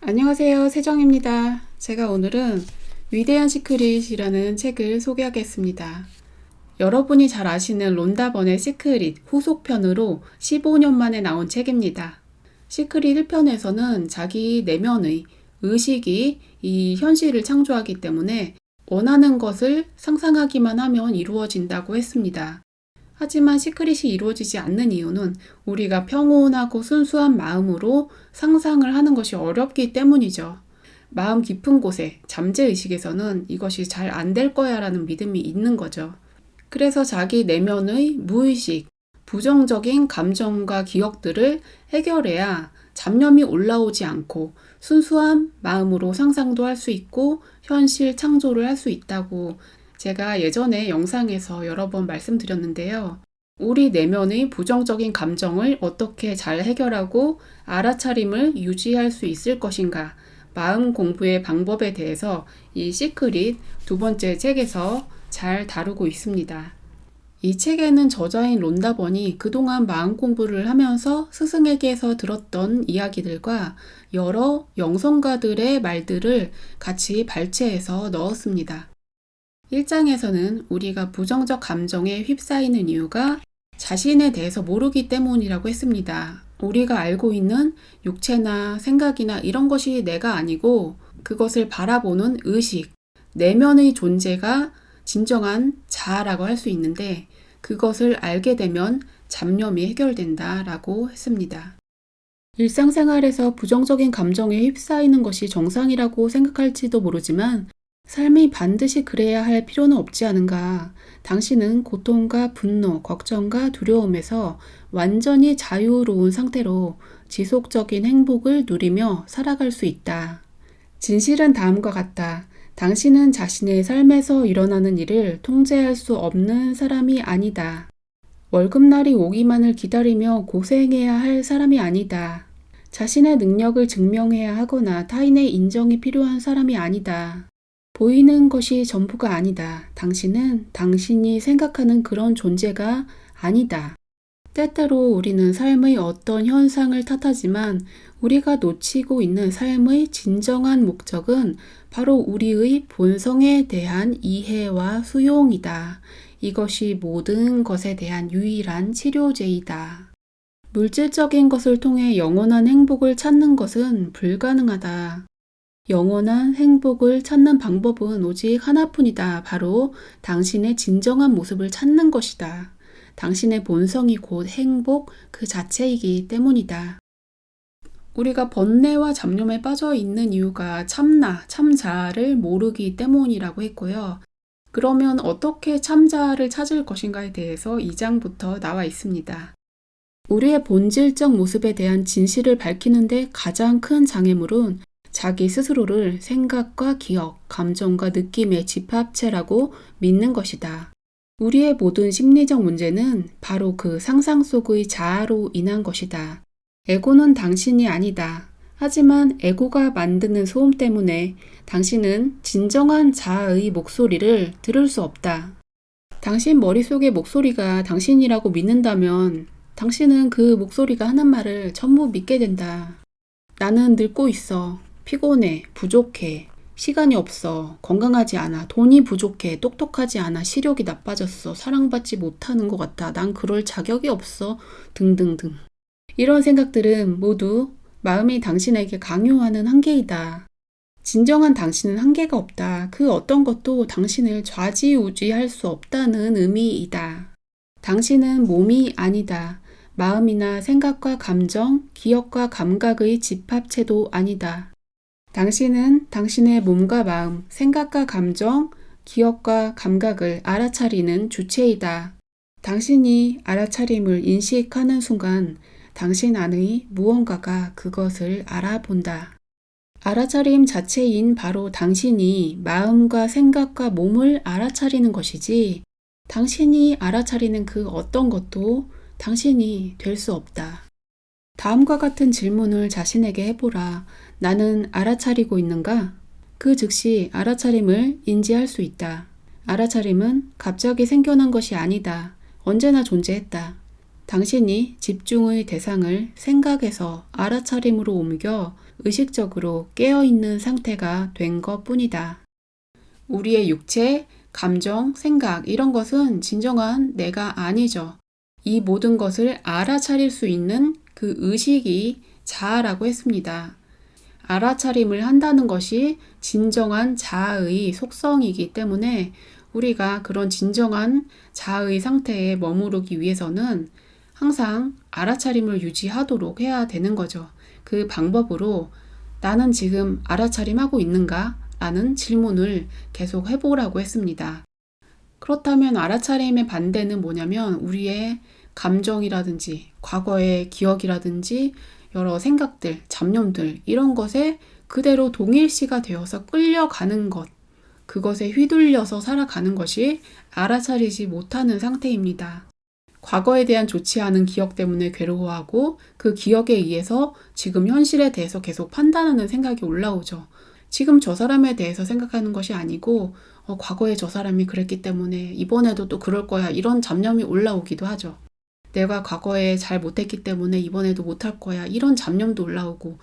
안녕하세요. 세정입니다. 제가 오늘은 위대한 시크릿이라는 책을 소개하겠습니다. 여러분이 잘 아시는 론다번의 시크릿 후속편으로 15년 만에 나온 책입니다. 시크릿 1편에서는 자기 내면의 의식이 이 현실을 창조하기 때문에 원하는 것을 상상하기만 하면 이루어진다고 했습니다. 하지만 시크릿이 이루어지지 않는 이유는 우리가 평온하고 순수한 마음으로 상상을 하는 것이 어렵기 때문이죠. 마음 깊은 곳에 잠재의식에서는 이것이 잘 안 될 거야 라는 믿음이 있는 거죠. 그래서 자기 내면의 무의식, 부정적인 감정과 기억들을 해결해야 잡념이 올라오지 않고 순수한 마음으로 상상도 할 수 있고 현실 창조를 할 수 있다고 제가 예전에 영상에서 여러 번 말씀드렸는데요. 우리 내면의 부정적인 감정을 어떻게 잘 해결하고 알아차림을 유지할 수 있을 것인가, 마음 공부의 방법에 대해서 이 시크릿 두 번째 책에서 잘 다루고 있습니다. 이 책에는 저자인 론다번이 그동안 마음 공부를 하면서 스승에게서 들었던 이야기들과 여러 영성가들의 말들을 같이 발췌해서 넣었습니다. 1장에서는 우리가 부정적 감정에 휩싸이는 이유가 자신에 대해서 모르기 때문이라고 했습니다. 우리가 알고 있는 육체나 생각이나 이런 것이 내가 아니고 그것을 바라보는 의식, 내면의 존재가 진정한 자아라고 할 수 있는데 그것을 알게 되면 잡념이 해결된다라고 했습니다. 일상생활에서 부정적인 감정에 휩싸이는 것이 정상이라고 생각할지도 모르지만 삶이 반드시 그래야 할 필요는 없지 않은가. 당신은 고통과 분노, 걱정과 두려움에서 완전히 자유로운 상태로 지속적인 행복을 누리며 살아갈 수 있다. 진실은 다음과 같다. 당신은 자신의 삶에서 일어나는 일을 통제할 수 없는 사람이 아니다. 월급날이 오기만을 기다리며 고생해야 할 사람이 아니다. 자신의 능력을 증명해야 하거나 타인의 인정이 필요한 사람이 아니다. 보이는 것이 전부가 아니다. 당신은 당신이 생각하는 그런 존재가 아니다. 때때로 우리는 삶의 어떤 현상을 탓하지만 우리가 놓치고 있는 삶의 진정한 목적은 바로 우리의 본성에 대한 이해와 수용이다. 이것이 모든 것에 대한 유일한 치료제이다. 물질적인 것을 통해 영원한 행복을 찾는 것은 불가능하다. 영원한 행복을 찾는 방법은 오직 하나뿐이다. 바로 당신의 진정한 모습을 찾는 것이다. 당신의 본성이 곧 행복 그 자체이기 때문이다. 우리가 번뇌와 잡념에 빠져 있는 이유가 참나, 참자를 모르기 때문이라고 했고요. 그러면 어떻게 참자를 찾을 것인가에 대해서 2장부터 나와 있습니다. 우리의 본질적 모습에 대한 진실을 밝히는데 가장 큰 장애물은 자기 스스로를 생각과 기억, 감정과 느낌의 집합체라고 믿는 것이다. 우리의 모든 심리적 문제는 바로 그 상상 속의 자아로 인한 것이다. 에고는 당신이 아니다. 하지만 에고가 만드는 소음 때문에 당신은 진정한 자아의 목소리를 들을 수 없다. 당신 머릿속의 목소리가 당신이라고 믿는다면 당신은 그 목소리가 하는 말을 전부 믿게 된다. 나는 늙고 있어. 피곤해, 부족해, 시간이 없어, 건강하지 않아, 돈이 부족해, 똑똑하지 않아, 시력이 나빠졌어, 사랑받지 못하는 것 같아, 난 그럴 자격이 없어, 등등등. 이런 생각들은 모두 마음이 당신에게 강요하는 한계이다. 진정한 당신은 한계가 없다. 그 어떤 것도 당신을 좌지우지할 수 없다는 의미이다. 당신은 몸이 아니다. 마음이나 생각과 감정, 기억과 감각의 집합체도 아니다. 당신은 당신의 몸과 마음, 생각과 감정, 기억과 감각을 알아차리는 주체이다. 당신이 알아차림을 인식하는 순간 당신 안의 무언가가 그것을 알아본다. 알아차림 자체인 바로 당신이 마음과 생각과 몸을 알아차리는 것이지 당신이 알아차리는 그 어떤 것도 당신이 될 수 없다. 다음과 같은 질문을 자신에게 해보라. 나는 알아차리고 있는가? 그 즉시 알아차림을 인지할 수 있다. 알아차림은 갑자기 생겨난 것이 아니다. 언제나 존재했다. 당신이 집중의 대상을 생각에서 알아차림으로 옮겨 의식적으로 깨어있는 상태가 된 것 뿐이다. 우리의 육체, 감정, 생각, 이런 것은 진정한 내가 아니죠. 이 모든 것을 알아차릴 수 있는 그 의식이 자아라고 했습니다. 알아차림을 한다는 것이 진정한 자아의 속성이기 때문에 우리가 그런 진정한 자아의 상태에 머무르기 위해서는 항상 알아차림을 유지하도록 해야 되는 거죠. 그 방법으로 나는 지금 알아차림하고 있는가? 라는 질문을 계속 해보라고 했습니다. 그렇다면 알아차림의 반대는 뭐냐면 우리의 감정이라든지 과거의 기억이라든지 여러 생각들, 잡념들 이런 것에 그대로 동일시가 되어서 끌려가는 것, 그것에 휘둘려서 살아가는 것이 알아차리지 못하는 상태입니다. 과거에 대한 좋지 않은 기억 때문에 괴로워하고 그 기억에 의해서 지금 현실에 대해서 계속 판단하는 생각이 올라오죠. 지금 저 사람에 대해서 생각하는 것이 아니고 어, 과거에 저 사람이 그랬기 때문에 이번에도 또 그럴 거야 이런 잡념이 올라오기도 하죠. 내가 과거에 잘 못했기 때문에 이번에도 못할 거야 이런 잡념도 올라오고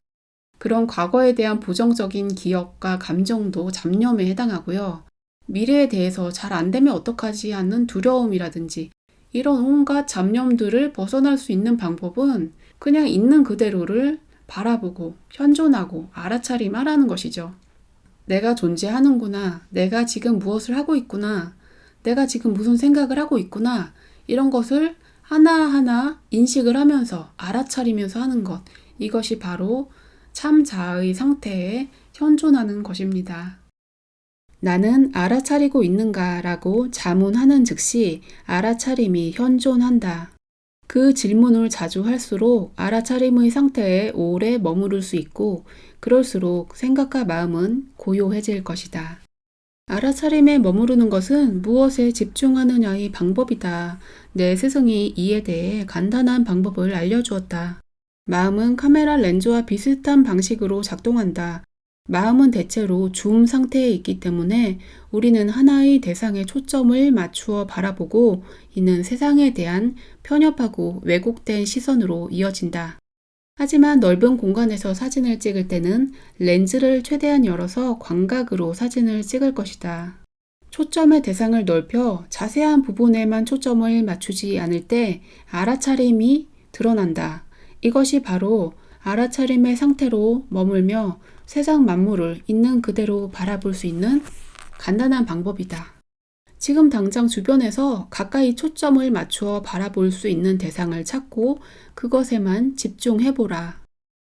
그런 과거에 대한 부정적인 기억과 감정도 잡념에 해당하고요. 미래에 대해서 잘 안 되면 어떡하지 하는 두려움이라든지 이런 온갖 잡념들을 벗어날 수 있는 방법은 그냥 있는 그대로를 바라보고 현존하고 알아차림하라는 것이죠. 내가 존재하는구나. 내가 지금 무엇을 하고 있구나. 내가 지금 무슨 생각을 하고 있구나. 이런 것을 하나하나 인식을 하면서 알아차리면서 하는 것. 이것이 바로 참 자아의 상태에 현존하는 것입니다. 나는 알아차리고 있는가 라고 자문하는 즉시 알아차림이 현존한다. 그 질문을 자주 할수록 알아차림의 상태에 오래 머무를 수 있고 그럴수록 생각과 마음은 고요해질 것이다. 알아차림에 머무르는 것은 무엇에 집중하느냐의 방법이다. 내 스승이 이에 대해 간단한 방법을 알려주었다. 마음은 카메라 렌즈와 비슷한 방식으로 작동한다. 마음은 대체로 줌 상태에 있기 때문에 우리는 하나의 대상에 초점을 맞추어 바라보고 이는 세상에 대한 편협하고 왜곡된 시선으로 이어진다. 하지만 넓은 공간에서 사진을 찍을 때는 렌즈를 최대한 열어서 광각으로 사진을 찍을 것이다. 초점의 대상을 넓혀 자세한 부분에만 초점을 맞추지 않을 때 알아차림이 드러난다. 이것이 바로 알아차림의 상태로 머물며 세상 만물을 있는 그대로 바라볼 수 있는 간단한 방법이다. 지금 당장 주변에서 가까이 초점을 맞추어 바라볼 수 있는 대상을 찾고 그것에만 집중해보라.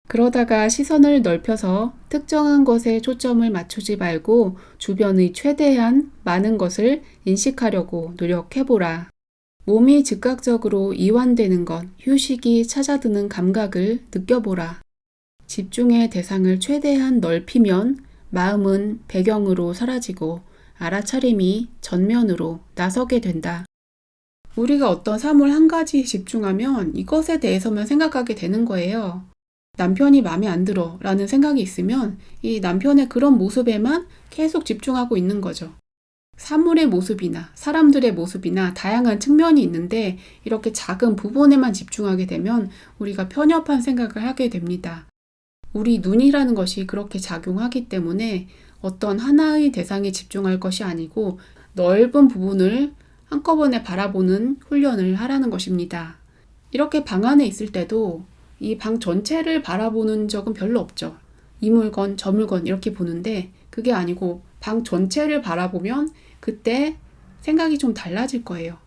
그러다가 시선을 넓혀서 특정한 것에 초점을 맞추지 말고 주변의 최대한 많은 것을 인식하려고 노력해보라. 몸이 즉각적으로 이완되는 것, 휴식이 찾아드는 감각을 느껴보라. 집중의 대상을 최대한 넓히면 마음은 배경으로 사라지고 알아차림이 전면으로 나서게 된다. 우리가 어떤 사물 한 가지에 집중하면 이것에 대해서만 생각하게 되는 거예요. 남편이 마음에 안 들어 라는 생각이 있으면 이 남편의 그런 모습에만 계속 집중하고 있는 거죠. 사물의 모습이나 사람들의 모습이나 다양한 측면이 있는데 이렇게 작은 부분에만 집중하게 되면 우리가 편협한 생각을 하게 됩니다. 우리 눈이라는 것이 그렇게 작용하기 때문에 어떤 하나의 대상에 집중할 것이 아니고 넓은 부분을 한꺼번에 바라보는 훈련을 하라는 것입니다. 이렇게 방 안에 있을 때도 이 방 전체를 바라보는 적은 별로 없죠. 이 물건, 저 물건 이렇게 보는데 그게 아니고 방 전체를 바라보면 그때 생각이 좀 달라질 거예요.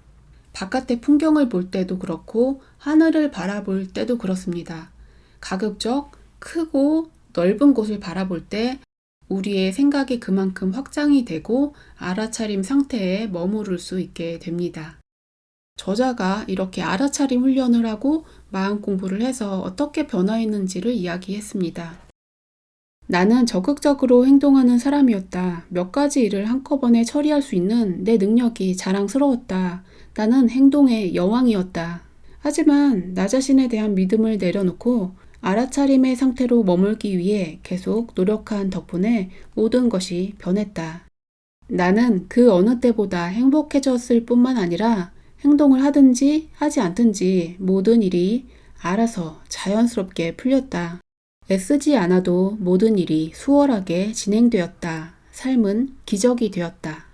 바깥의 풍경을 볼 때도 그렇고 하늘을 바라볼 때도 그렇습니다. 가급적 크고 넓은 곳을 바라볼 때 우리의 생각이 그만큼 확장이 되고 알아차림 상태에 머무를 수 있게 됩니다. 저자가 이렇게 알아차림 훈련을 하고 마음 공부를 해서 어떻게 변화했는지를 이야기했습니다. 나는 적극적으로 행동하는 사람이었다. 몇 가지 일을 한꺼번에 처리할 수 있는 내 능력이 자랑스러웠다. 나는 행동의 여왕이었다. 하지만 나 자신에 대한 믿음을 내려놓고 알아차림의 상태로 머물기 위해 계속 노력한 덕분에 모든 것이 변했다. 나는 그 어느 때보다 행복해졌을 뿐만 아니라 행동을 하든지 하지 않든지 모든 일이 알아서 자연스럽게 풀렸다. 애쓰지 않아도 모든 일이 수월하게 진행되었다. 삶은 기적이 되었다.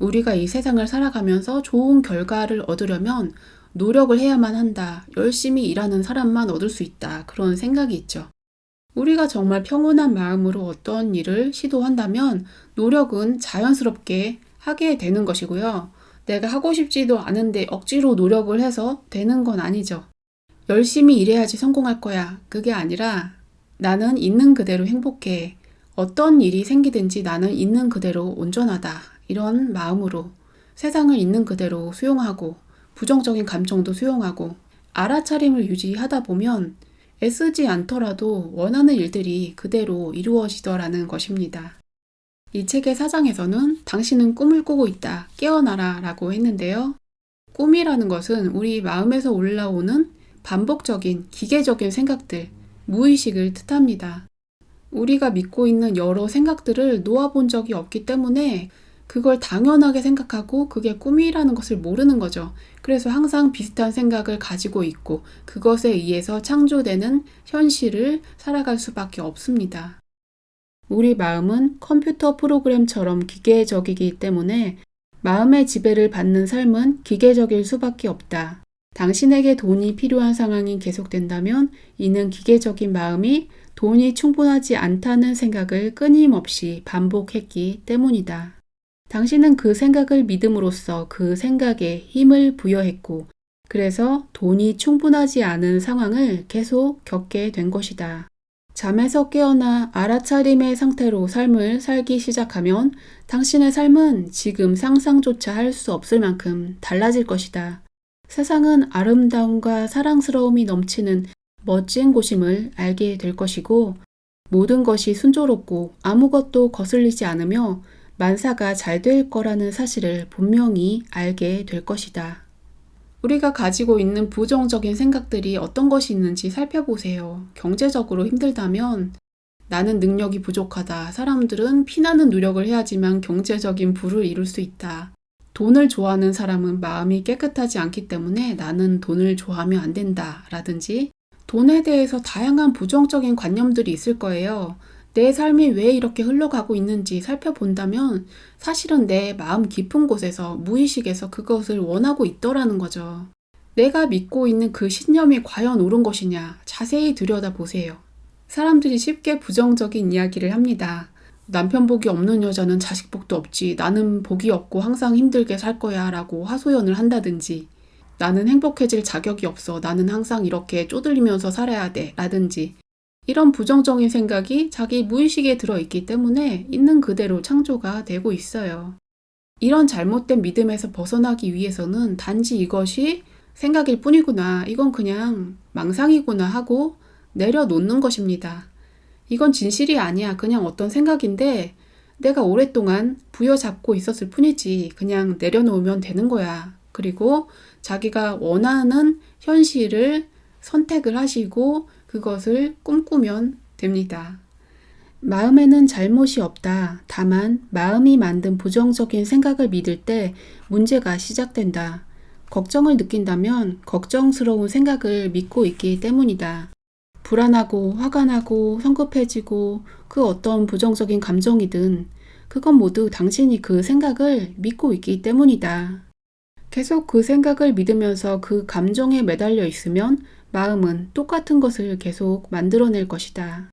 우리가 이 세상을 살아가면서 좋은 결과를 얻으려면 노력을 해야만 한다. 열심히 일하는 사람만 얻을 수 있다. 그런 생각이 있죠. 우리가 정말 평온한 마음으로 어떤 일을 시도한다면 노력은 자연스럽게 하게 되는 것이고요. 내가 하고 싶지도 않은데 억지로 노력을 해서 되는 건 아니죠. 열심히 일해야지 성공할 거야. 그게 아니라 나는 있는 그대로 행복해. 어떤 일이 생기든지 나는 있는 그대로 온전하다. 이런 마음으로 세상을 있는 그대로 수용하고 부정적인 감정도 수용하고 알아차림을 유지하다 보면 애쓰지 않더라도 원하는 일들이 그대로 이루어지더라는 것입니다. 이 책의 사장에서는 당신은 꿈을 꾸고 있다. 깨어나라 라고 했는데요. 꿈이라는 것은 우리 마음에서 올라오는 반복적인 기계적인 생각들, 무의식을 뜻합니다. 우리가 믿고 있는 여러 생각들을 놓아본 적이 없기 때문에 그걸 당연하게 생각하고 그게 꿈이라는 것을 모르는 거죠. 그래서 항상 비슷한 생각을 가지고 있고 그것에 의해서 창조되는 현실을 살아갈 수밖에 없습니다. 우리 마음은 컴퓨터 프로그램처럼 기계적이기 때문에 마음의 지배를 받는 삶은 기계적일 수밖에 없다. 당신에게 돈이 필요한 상황이 계속된다면 이는 기계적인 마음이 돈이 충분하지 않다는 생각을 끊임없이 반복했기 때문이다. 당신은 그 생각을 믿음으로써 그 생각에 힘을 부여했고, 그래서 돈이 충분하지 않은 상황을 계속 겪게 된 것이다. 잠에서 깨어나 알아차림의 상태로 삶을 살기 시작하면 당신의 삶은 지금 상상조차 할 수 없을 만큼 달라질 것이다. 세상은 아름다움과 사랑스러움이 넘치는 멋진 곳임을 알게 될 것이고 모든 것이 순조롭고 아무것도 거슬리지 않으며 만사가 잘 될 거라는 사실을 분명히 알게 될 것이다. 우리가 가지고 있는 부정적인 생각들이 어떤 것이 있는지 살펴보세요. 경제적으로 힘들다면 나는 능력이 부족하다. 사람들은 피나는 노력을 해야지만 경제적인 부를 이룰 수 있다. 돈을 좋아하는 사람은 마음이 깨끗하지 않기 때문에 나는 돈을 좋아하면 안 된다. 라든지 돈에 대해서 다양한 부정적인 관념들이 있을 거예요. 내 삶이 왜 이렇게 흘러가고 있는지 살펴본다면 사실은 내 마음 깊은 곳에서 무의식에서 그것을 원하고 있더라는 거죠. 내가 믿고 있는 그 신념이 과연 옳은 것이냐 자세히 들여다보세요. 사람들이 쉽게 부정적인 이야기를 합니다. 남편 복이 없는 여자는 자식 복도 없지. 나는 복이 없고 항상 힘들게 살 거야. 라고 하소연을 한다든지. 나는 행복해질 자격이 없어. 나는 항상 이렇게 쪼들리면서 살아야 돼. 라든지. 이런 부정적인 생각이 자기 무의식에 들어있기 때문에 있는 그대로 창조가 되고 있어요. 이런 잘못된 믿음에서 벗어나기 위해서는 단지 이것이 생각일 뿐이구나. 이건 그냥 망상이구나 하고 내려놓는 것입니다. 이건 진실이 아니야. 그냥 어떤 생각인데 내가 오랫동안 부여잡고 있었을 뿐이지. 그냥 내려놓으면 되는 거야. 그리고 자기가 원하는 현실을 선택을 하시고 그것을 꿈꾸면 됩니다. 마음에는 잘못이 없다. 다만 마음이 만든 부정적인 생각을 믿을 때 문제가 시작된다. 걱정을 느낀다면 걱정스러운 생각을 믿고 있기 때문이다. 불안하고 화가 나고 성급해지고 그 어떤 부정적인 감정이든 그건 모두 당신이 그 생각을 믿고 있기 때문이다. 계속 그 생각을 믿으면서 그 감정에 매달려 있으면 마음은 똑같은 것을 계속 만들어낼 것이다.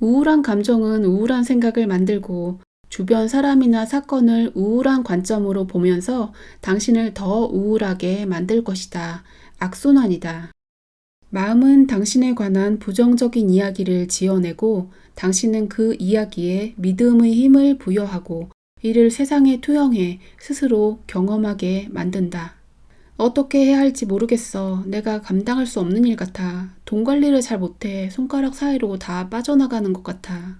우울한 감정은 우울한 생각을 만들고 주변 사람이나 사건을 우울한 관점으로 보면서 당신을 더 우울하게 만들 것이다. 악순환이다. 마음은 당신에 관한 부정적인 이야기를 지어내고 당신은 그 이야기에 믿음의 힘을 부여하고 이를 세상에 투영해 스스로 경험하게 만든다. 어떻게 해야 할지 모르겠어. 내가 감당할 수 없는 일 같아. 돈 관리를 잘 못해. 손가락 사이로 다 빠져나가는 것 같아.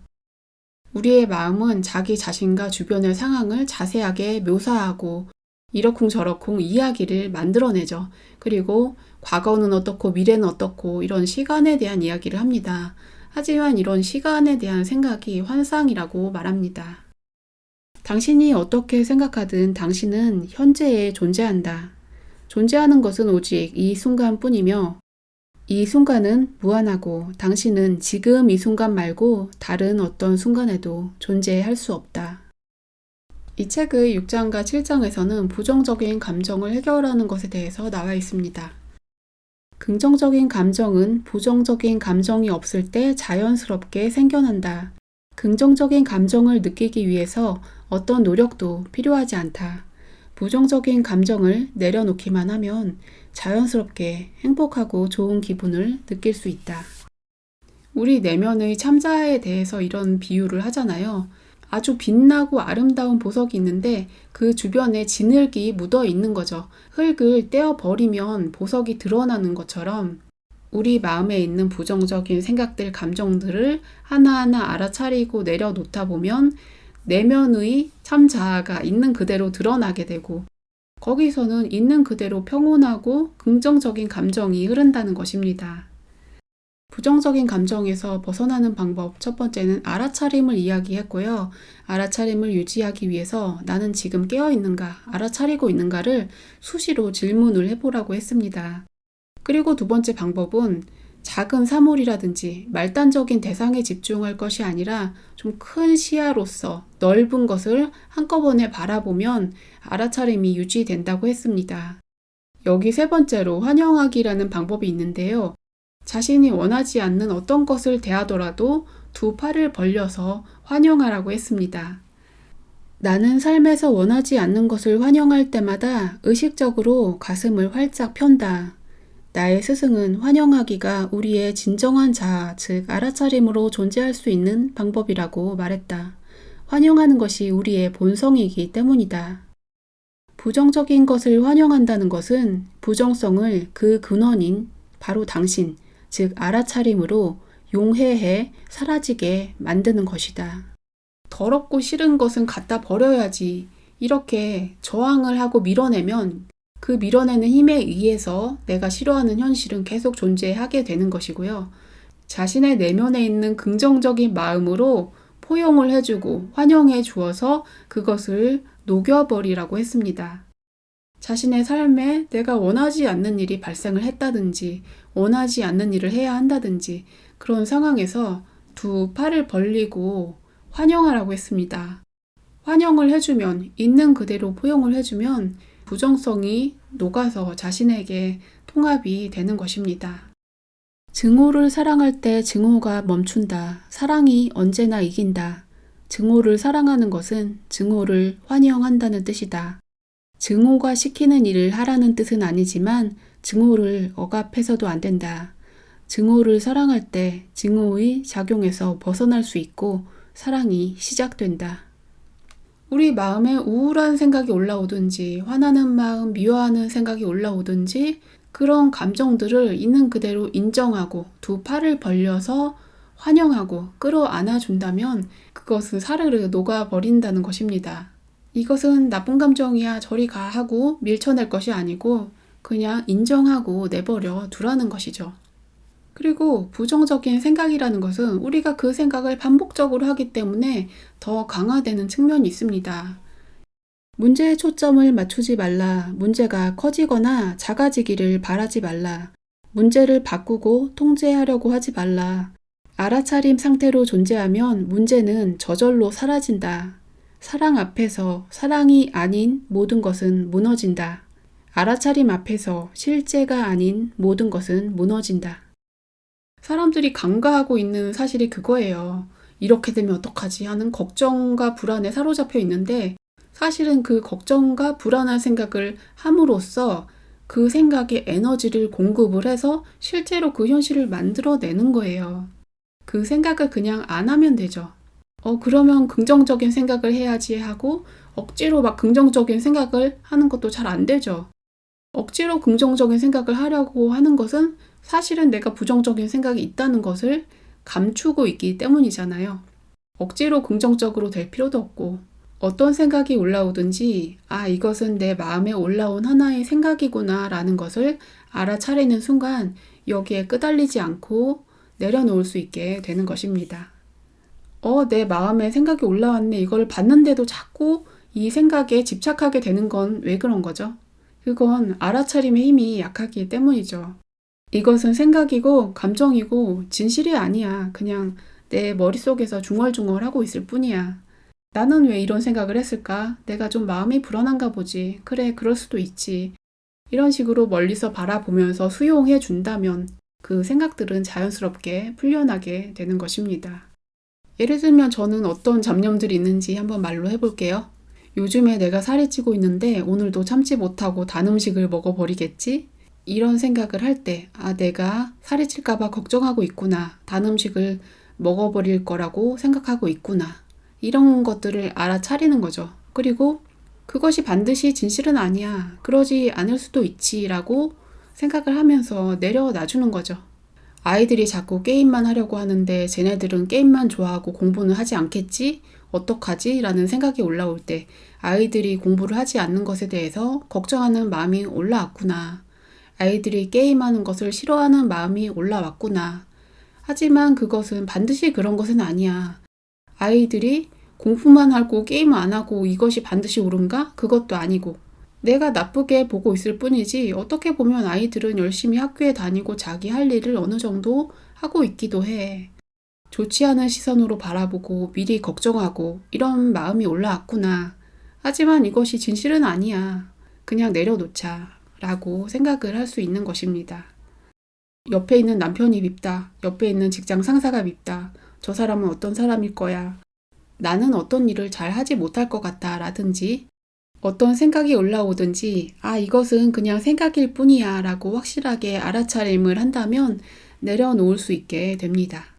우리의 마음은 자기 자신과 주변의 상황을 자세하게 묘사하고 이러쿵저러쿵 이야기를 만들어내죠. 그리고 과거는 어떻고 미래는 어떻고 이런 시간에 대한 이야기를 합니다. 하지만 이런 시간에 대한 생각이 환상이라고 말합니다. 당신이 어떻게 생각하든 당신은 현재에 존재한다. 존재하는 것은 오직 이 순간뿐이며 이 순간은 무한하고 당신은 지금 이 순간 말고 다른 어떤 순간에도 존재할 수 없다. 이 책의 6장과 7장에서는 부정적인 감정을 해결하는 것에 대해서 나와 있습니다. 긍정적인 감정은 부정적인 감정이 없을 때 자연스럽게 생겨난다. 긍정적인 감정을 느끼기 위해서 어떤 노력도 필요하지 않다. 부정적인 감정을 내려놓기만 하면 자연스럽게 행복하고 좋은 기분을 느낄 수 있다. 우리 내면의 참자에 대해서 이런 비유를 하잖아요. 아주 빛나고 아름다운 보석이 있는데 그 주변에 진흙이 묻어 있는 거죠. 흙을 떼어 버리면 보석이 드러나는 것처럼 우리 마음에 있는 부정적인 생각들, 감정들을 하나하나 알아차리고 내려놓다 보면 내면의 참 자아가 있는 그대로 드러나게 되고 거기서는 있는 그대로 평온하고 긍정적인 감정이 흐른다는 것입니다. 부정적인 감정에서 벗어나는 방법 첫 번째는 알아차림을 이야기했고요. 알아차림을 유지하기 위해서 나는 지금 깨어 있는가, 알아차리고 있는가를 수시로 질문을 해보라고 했습니다. 그리고 두 번째 방법은 작은 사물이라든지 말단적인 대상에 집중할 것이 아니라 좀 큰 시야로서 넓은 것을 한꺼번에 바라보면 알아차림이 유지된다고 했습니다. 여기 세 번째로 환영하기라는 방법이 있는데요. 자신이 원하지 않는 어떤 것을 대하더라도 두 팔을 벌려서 환영하라고 했습니다. 나는 삶에서 원하지 않는 것을 환영할 때마다 의식적으로 가슴을 활짝 편다. 나의 스승은 환영하기가 우리의 진정한 자아, 즉 알아차림으로 존재할 수 있는 방법이라고 말했다. 환영하는 것이 우리의 본성이기 때문이다. 부정적인 것을 환영한다는 것은 부정성을 그 근원인 바로 당신, 즉 알아차림으로 용해해 사라지게 만드는 것이다. 더럽고 싫은 것은 갖다 버려야지. 이렇게 저항을 하고 밀어내면 그 밀어내는 힘에 의해서 내가 싫어하는 현실은 계속 존재하게 되는 것이고요. 자신의 내면에 있는 긍정적인 마음으로 포용을 해주고 환영해 주어서 그것을 녹여버리라고 했습니다. 자신의 삶에 내가 원하지 않는 일이 발생을 했다든지, 원하지 않는 일을 해야 한다든지, 그런 상황에서 두 팔을 벌리고 환영하라고 했습니다. 환영을 해주면, 있는 그대로 포용을 해주면 부정성이 녹아서 자신에게 통합이 되는 것입니다. 증오를 사랑할 때 증오가 멈춘다. 사랑이 언제나 이긴다. 증오를 사랑하는 것은 증오를 환영한다는 뜻이다. 증오가 시키는 일을 하라는 뜻은 아니지만 증오를 억압해서도 안 된다. 증오를 사랑할 때 증오의 작용에서 벗어날 수 있고 사랑이 시작된다. 우리 마음에 우울한 생각이 올라오든지 화나는 마음, 미워하는 생각이 올라오든지 그런 감정들을 있는 그대로 인정하고 두 팔을 벌려서 환영하고 끌어안아 준다면 그것은 사르르 녹아버린다는 것입니다. 이것은 나쁜 감정이야 저리 가 하고 밀쳐낼 것이 아니고 그냥 인정하고 내버려 두라는 것이죠. 그리고 부정적인 생각이라는 것은 우리가 그 생각을 반복적으로 하기 때문에 더 강화되는 측면이 있습니다. 문제에 초점을 맞추지 말라. 문제가 커지거나 작아지기를 바라지 말라. 문제를 바꾸고 통제하려고 하지 말라. 알아차림 상태로 존재하면 문제는 저절로 사라진다. 사랑 앞에서 사랑이 아닌 모든 것은 무너진다. 알아차림 앞에서 실제가 아닌 모든 것은 무너진다. 사람들이 간과하고 있는 사실이 그거예요. 이렇게 되면 어떡하지 하는 걱정과 불안에 사로잡혀 있는데 사실은 그 걱정과 불안한 생각을 함으로써 그 생각에 에너지를 공급을 해서 실제로 그 현실을 만들어내는 거예요. 그 생각을 그냥 안 하면 되죠. 어, 그러면 긍정적인 생각을 해야지 하고 억지로 막 긍정적인 생각을 하는 것도 잘 안 되죠. 억지로 긍정적인 생각을 하려고 하는 것은 사실은 내가 부정적인 생각이 있다는 것을 감추고 있기 때문이잖아요. 억지로 긍정적으로 될 필요도 없고, 어떤 생각이 올라오든지, 아, 이것은 내 마음에 올라온 하나의 생각이구나 라는 것을 알아차리는 순간 여기에 끄달리지 않고 내려놓을 수 있게 되는 것입니다. 어, 내 마음에 생각이 올라왔네. 이걸 봤는데도 자꾸 이 생각에 집착하게 되는 건 왜 그런 거죠? 그건 알아차림의 힘이 약하기 때문이죠. 이것은 생각이고 감정이고 진실이 아니야. 그냥 내 머릿속에서 중얼중얼 하고 있을 뿐이야. 나는 왜 이런 생각을 했을까? 내가 좀 마음이 불안한가 보지. 그래, 그럴 수도 있지. 이런 식으로 멀리서 바라보면서 수용해 준다면 그 생각들은 자연스럽게 풀려나게 되는 것입니다. 예를 들면 저는 어떤 잡념들이 있는지 한번 말로 해볼게요. 요즘에 내가 살이 찌고 있는데 오늘도 참지 못하고 단 음식을 먹어버리겠지? 이런 생각을 할 때, 아, 내가 살이 찔까봐 걱정하고 있구나. 단 음식을 먹어버릴 거라고 생각하고 있구나. 이런 것들을 알아차리는 거죠. 그리고 그것이 반드시 진실은 아니야. 그러지 않을 수도 있지. 라고 생각을 하면서 내려놔주는 거죠. 아이들이 자꾸 게임만 하려고 하는데 쟤네들은 게임만 좋아하고 공부는 하지 않겠지? 어떡하지? 라는 생각이 올라올 때 아이들이 공부를 하지 않는 것에 대해서 걱정하는 마음이 올라왔구나. 아이들이 게임하는 것을 싫어하는 마음이 올라왔구나. 하지만 그것은 반드시 그런 것은 아니야. 아이들이 공부만 하고 게임 안 하고 이것이 반드시 옳은가? 그것도 아니고. 내가 나쁘게 보고 있을 뿐이지 어떻게 보면 아이들은 열심히 학교에 다니고 자기 할 일을 어느 정도 하고 있기도 해. 좋지 않은 시선으로 바라보고 미리 걱정하고 이런 마음이 올라왔구나. 하지만 이것이 진실은 아니야. 그냥 내려놓자. 라고 생각을 할 수 있는 것입니다. 옆에 있는 남편이 밉다. 옆에 있는 직장 상사가 밉다. 저 사람은 어떤 사람일 거야. 나는 어떤 일을 잘 하지 못할 것 같다. 라든지 어떤 생각이 올라오든지 아 이것은 그냥 생각일 뿐이야 라고 확실하게 알아차림을 한다면 내려놓을 수 있게 됩니다.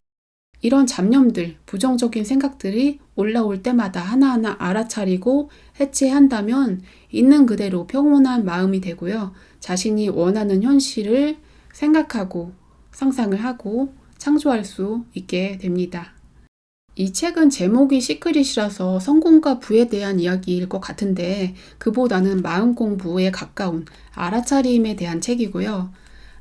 이런 잡념들, 부정적인 생각들이 올라올 때마다 하나하나 알아차리고 해체한다면 있는 그대로 평온한 마음이 되고요. 자신이 원하는 현실을 생각하고 상상을 하고 창조할 수 있게 됩니다. 이 책은 제목이 시크릿이라서 성공과 부에 대한 이야기일 것 같은데 그보다는 마음 공부에 가까운 알아차림에 대한 책이고요.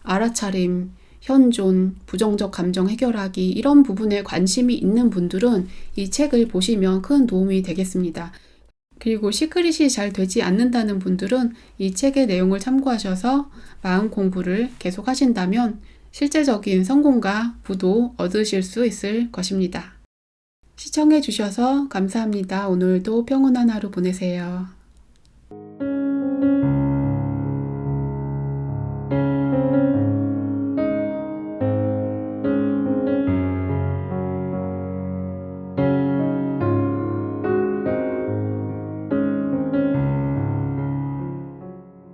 알아차림, 현존, 부정적 감정 해결하기 이런 부분에 관심이 있는 분들은 이 책을 보시면 큰 도움이 되겠습니다. 그리고 시크릿이 잘 되지 않는다는 분들은 이 책의 내용을 참고하셔서 마음 공부를 계속 하신다면 실제적인 성공과 부도 얻으실 수 있을 것입니다. 시청해 주셔서 감사합니다. 오늘도 평온한 하루 보내세요.